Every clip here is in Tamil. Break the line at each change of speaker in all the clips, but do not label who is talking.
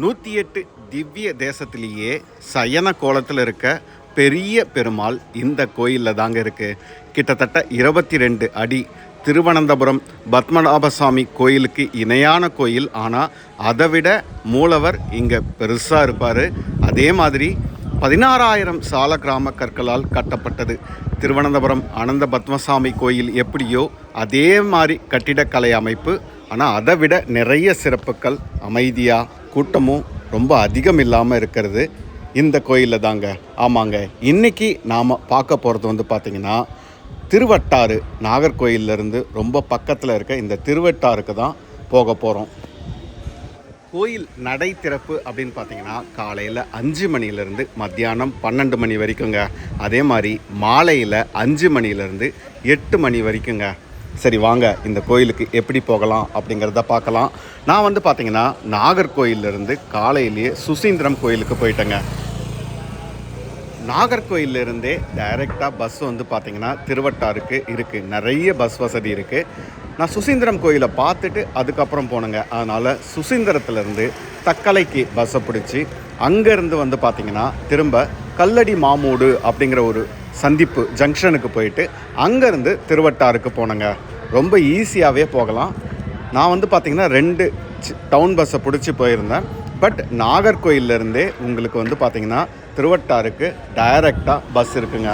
நூற்றி எட்டு திவ்ய தேசத்திலேயே சயன கோலத்தில் இருக்க பெரிய பெருமாள் இந்த கோயிலில் தாங்க இருக்குது கிட்டத்தட்ட இருபத்தி ரெண்டு அடி திருவனந்தபுரம் பத்மநாபசாமி கோயிலுக்கு இணையான கோயில். ஆனால் அதை விட மூலவர் இங்கே பெருசாக இருப்பார். அதே மாதிரி பதினாறாயிரம் சால கிராம கற்களால் கட்டப்பட்டது. திருவனந்தபுரம் அனந்த பத்மசாமி கோயில் எப்படியோ அதே மாதிரி கட்டிடக்கலை அமைப்பு. ஆனால் அதை விட நிறைய சிறப்புகள் அமைதியாக கூட்டமும் ரொம்ப அதிகம் இல்லாமல் இருக்கிறது இந்த கோயிலில் தாங்க ஆமாங்க. இன்னைக்கு நாம் பார்க்க போகிறது வந்து பார்த்திங்கன்னா திருவட்டாறு நாகர்கோயிலிருந்து ரொம்ப பக்கத்தில் இருக்க இந்த திருவட்டாருக்கு தான் போக போகிறோம் கோயில் நடை திறப்பு அப்படின்னு பார்த்தீங்கன்னா காலையில் அஞ்சு மணிலேருந்து மத்தியானம் பன்னெண்டு மணி வரைக்குங்க. அதே மாதிரி மாலையில் அஞ்சு மணிலேருந்து எட்டு மணி வரைக்குங்க. சரி வாங்க இந்த கோயிலுக்கு எப்படி போகலாம் அப்படிங்கிறத பார்க்கலாம். நான் வந்து பார்த்தீங்கன்னா நாகர்கோயிலிருந்து காலையிலேயே சுசீந்திரம் கோயிலுக்கு போயிட்டேங்க. நாகர்கோயிலிருந்தே டைரெக்டாக பஸ் வந்து பார்த்திங்கன்னா திருவட்டாருக்கு இருக்குது நிறைய பஸ் வசதி இருக்குது நான் சுசீந்திரம் கோயிலை பார்த்துட்டு அதுக்கப்புறம் போனேங்க. அதனால் சுசீந்திரத்துலேருந்து தக்கலைக்கு பஸ்ஸை பிடிச்சி அங்கேருந்து வந்து பார்த்திங்கன்னா திரும்ப கல்லடி மாமூடு அப்படிங்கிற ஒரு சந்திப்பு ஜங்ஷனுக்கு போயிட்டு அங்கேருந்து திருவட்டாருக்கு போனேங்க. ரொம்ப ஈஸியாகவே போகலாம். நான் வந்து பார்த்தீங்கன்னா ரெண்டு டவுன் பஸ்ஸை பிடிச்சி போயிருந்தேன். பட் நாகர்கோயிலேருந்தே உங்களுக்கு வந்து பார்த்தீங்கன்னா திருவட்டாருக்கு டைரெக்டாக பஸ் இருக்குங்க.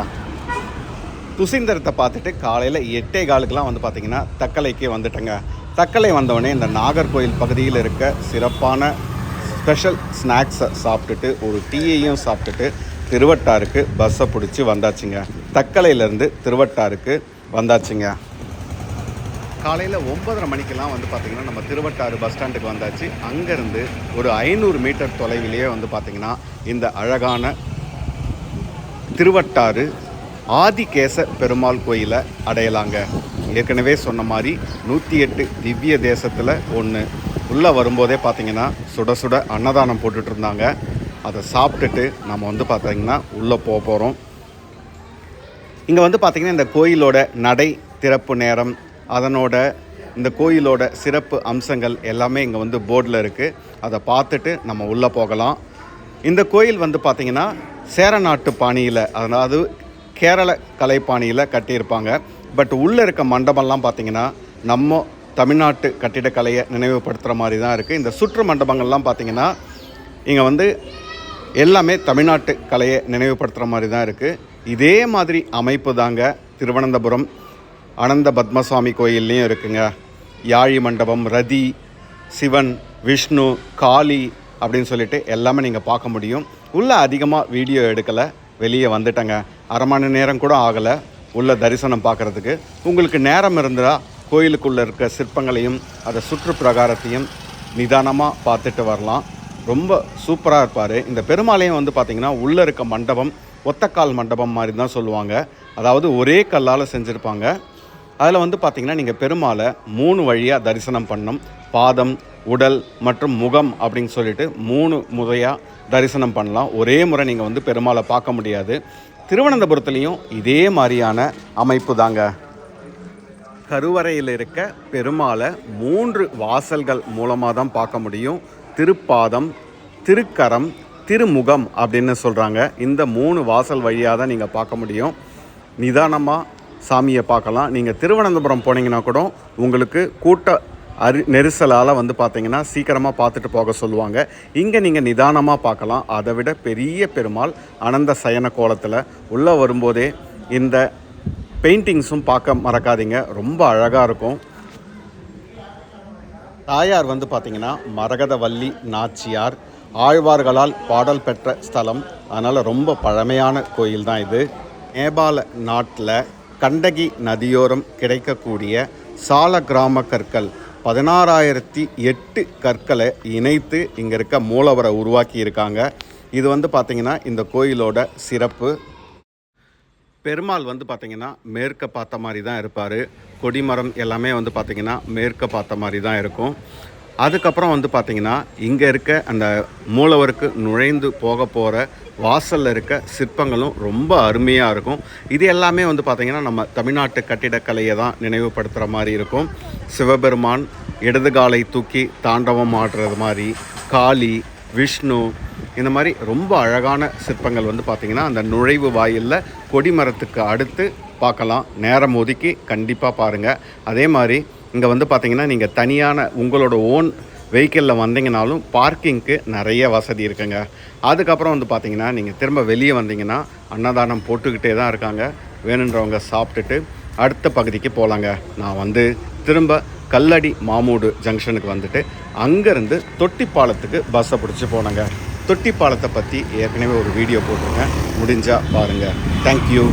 துசிந்தரத்தை பார்த்துட்டு காலையில் எட்டே காலுக்கெலாம் வந்து பார்த்திங்கன்னா தக்கலைக்கு வந்துட்டேங்க. தக்கலை வந்தவொடனே இந்த நாகர்கோயில் பகுதியில் இருக்க சிறப்பான ஸ்பெஷல் ஸ்நாக்ஸை சாப்பிட்டுட்டு ஒரு டீயையும் சாப்பிட்டுட்டு திருவட்டாருக்கு பஸ்ஸை பிடிச்சி வந்தாச்சுங்க. தக்கலையிலேருந்து திருவட்டாருக்கு வந்தாச்சுங்க. காலையில் ஒன்பதரை மணிக்கெல்லாம் வந்து பார்த்திங்கன்னா நம்ம திருவட்டாறு பஸ் ஸ்டாண்டுக்கு வந்தாச்சு. அங்கேருந்து ஒரு ஐநூறு மீட்டர் தொலைவிலேயே வந்து பார்த்திங்கன்னா இந்த அழகான திருவட்டாறு ஆதிகேச பெருமாள் கோயிலை அடையலாங்க. ஏற்கனவே சொன்ன மாதிரி நூற்றி எட்டு திவ்ய தேசத்தில் ஒன்று உள்ளே வரும்போதே பார்த்தீங்கன்னா சுட சுட அன்னதானம் போட்டுட்டு இருந்தாங்க. அதை சாப்பிட்டுட்டு நம்ம வந்து பார்த்திங்கன்னா உள்ளே போக போகிறோம் இங்கே வந்து பார்த்திங்கன்னா இந்த கோயிலோட நடை திறப்பு நேரம் அதனோட இந்த கோயிலோட சிறப்பு அம்சங்கள் எல்லாமே இங்கே வந்து போர்டில் இருக்குது அதை பார்த்துட்டு நம்ம உள்ளே போகலாம். இந்த கோயில் வந்து பார்த்திங்கன்னா சேரநாட்டு பாணியில் அதாவது கேரள கலைப்பாணியில் கட்டியிருப்பாங்க. பட் உள்ளே இருக்க மண்டபம்லாம் பார்த்திங்கன்னா நம்ம தமிழ்நாட்டு கட்டிடக்கலையை நினைவுபடுத்துகிற மாதிரி தான் இருக்குது இந்த சுற்று மண்டபங்கள்லாம் பார்த்திங்கன்னா இங்கே வந்து எல்லாமே தமிழ்நாட்டு கலையை நினைவுபடுத்துகிற மாதிரி தான் இருக்குது இதே மாதிரி அமைப்பு தாங்க திருவனந்தபுரம். அனந்த பத்மசுவாமி கோயில்லையும் இருக்குங்க. யாழி மண்டபம் ரதி சிவன் விஷ்ணு காளி அப்படின்னு சொல்லிட்டு எல்லாமே நீங்கள் பார்க்க முடியும். உள்ளே அதிகமாக வீடியோ எடுக்கலை வெளியே வந்துட்டேங்க. அரை மணி நேரம் கூட ஆகலை உள்ள தரிசனம் பார்க்குறதுக்கு. உங்களுக்கு நேரம் இருந்தால் கோயிலுக்குள்ளே இருக்க சிற்பங்களையும் அதை சுற்று பிரகாரத்தையும் நிதானமாக பார்த்துட்டு வரலாம். ரொம்ப சூப்பராக இருப்பார். இந்த பெருமாளையும் வந்து பார்த்திங்கன்னா உள்ளே இருக்க மண்டபம் ஒத்தக்கால் மண்டபம் மாதிரி தான் சொல்லுவாங்க. அதாவது ஒரே கல்லால் செஞ்சுருப்பாங்க. அதில் வந்து பார்த்திங்கன்னா நீங்கள் பெருமாளை மூணு வழியாக தரிசனம் பண்ணணும் பாதம் உடல் மற்றும் முகம் அப்படின்னு சொல்லிட்டு மூணு முறையாக தரிசனம் பண்ணலாம். ஒரே முறை நீங்கள் வந்து பெருமாளை பார்க்க முடியாது. திருவனந்தபுரத்துலேயும் இதே மாதிரியான அமைப்பு தாங்க. கருவறையில் இருக்க பெருமாளை மூன்று வாசல்கள் மூலமாக தான் பார்க்க முடியும். திருப்பாதம் திருக்கரம் திருமுகம் அப்படின்னு சொல்கிறாங்க இந்த மூணு வாசல் வழியாக தான் நீங்கள் பார்க்க முடியும். நிதானமாக சாமியை பார்க்கலாம். நீங்கள் திருவனந்தபுரம் போனீங்கன்னா கூட உங்களுக்கு கூட்ட அரி நெரிசலால் வந்து பார்த்தீங்கன்னா சீக்கிரமாக பார்த்துட்டு போக சொல்லுவாங்க. இங்கே நீங்கள் நிதானமாக பார்க்கலாம் அதை விட பெரிய பெருமாள் அனந்த சயன கோலத்தில் உள்ளே வரும்போதே இந்த பெயிண்டிங்ஸும் பார்க்க மறக்காதீங்க. ரொம்ப அழகாக இருக்கும். தாயார் வந்து பார்த்தீங்கன்னா மரகதவல்லி நாச்சியார். ஆழ்வார்களால் பாடல் பெற்ற ஸ்தலம். அதனால் ரொம்ப பழமையான கோயில் தான் இது. நேபாள நாட்டில் கண்டகி நதியோரம் கிடைக்கக்கூடிய சால கிராம கற்கள் பதினாறாயிரத்தி எட்டு கற்களை இணைத்து இங்கே இருக்க மூலவரை உருவாக்கி இருக்காங்க இது வந்து பார்த்திங்கன்னா இந்த கோயிலோட சிறப்பு. பெருமாள் வந்து பார்த்திங்கன்னா மேற்க பார்த்த மாதிரி தான் இருப்பார். கொடிமரம் எல்லாமே வந்து பார்த்திங்கன்னா மேற்க பார்த்த மாதிரி தான் இருக்கும். அதுக்கப்புறம் வந்து பார்த்திங்கன்னா இங்கே இருக்க அந்த மூலவருக்கு நுழைந்து போக போகிற வாசலில் இருக்க சிற்பங்களும் ரொம்ப அருமையாக இருக்கும். இது எல்லாமே வந்து பார்த்திங்கன்னா நம்ம தமிழ்நாட்டு கட்டிடக்கலையை தான் நினைவுபடுத்துகிற மாதிரி இருக்கும். சிவபெருமான் இடது காலை தூக்கி தாண்டவம் ஆடுறது மாதிரி காளி விஷ்ணு இந்த மாதிரி ரொம்ப அழகான சிற்பங்கள் வந்து பார்த்திங்கன்னா அந்த நுழைவு வாயிலில் கொடிமரத்துக்கு அடுத்து பார்க்கலாம் நேரம் ஒதுக்கி கண்டிப்பாக பாருங்கள் அதே மாதிரி இங்கே வந்து பார்த்திங்கன்னா நீங்கள் தனியான உங்களோட ஓன் வெஹிக்கிளில் வந்தீங்கனாலும் பார்க்கிங்க்கு நிறைய வசதி இருக்குங்க. அதுக்கப்புறம் வந்து பார்த்திங்கன்னா நீங்கள் திரும்ப வெளியே வந்தீங்கன்னா அன்னதானம் போட்டுக்கிட்டே தான் இருக்காங்க. வேணுன்றவங்க சாப்பிட்டுட்டு அடுத்த பகுதிக்கு போகலாங்க நான் வந்து திரும்ப கல்லடி மாமூடு ஜங்ஷனுக்கு வந்துட்டு அங்கேருந்து தொட்டிப்பாலத்துக்கு பஸ்ஸை பிடிச்சி போனேங்க. தொட்டிப்பாலத்தை பற்றி ஏற்கனவே ஒரு வீடியோ போட்டிருக்கேன். முடிஞ்சால் பாருங்கள் தேங்க்யூ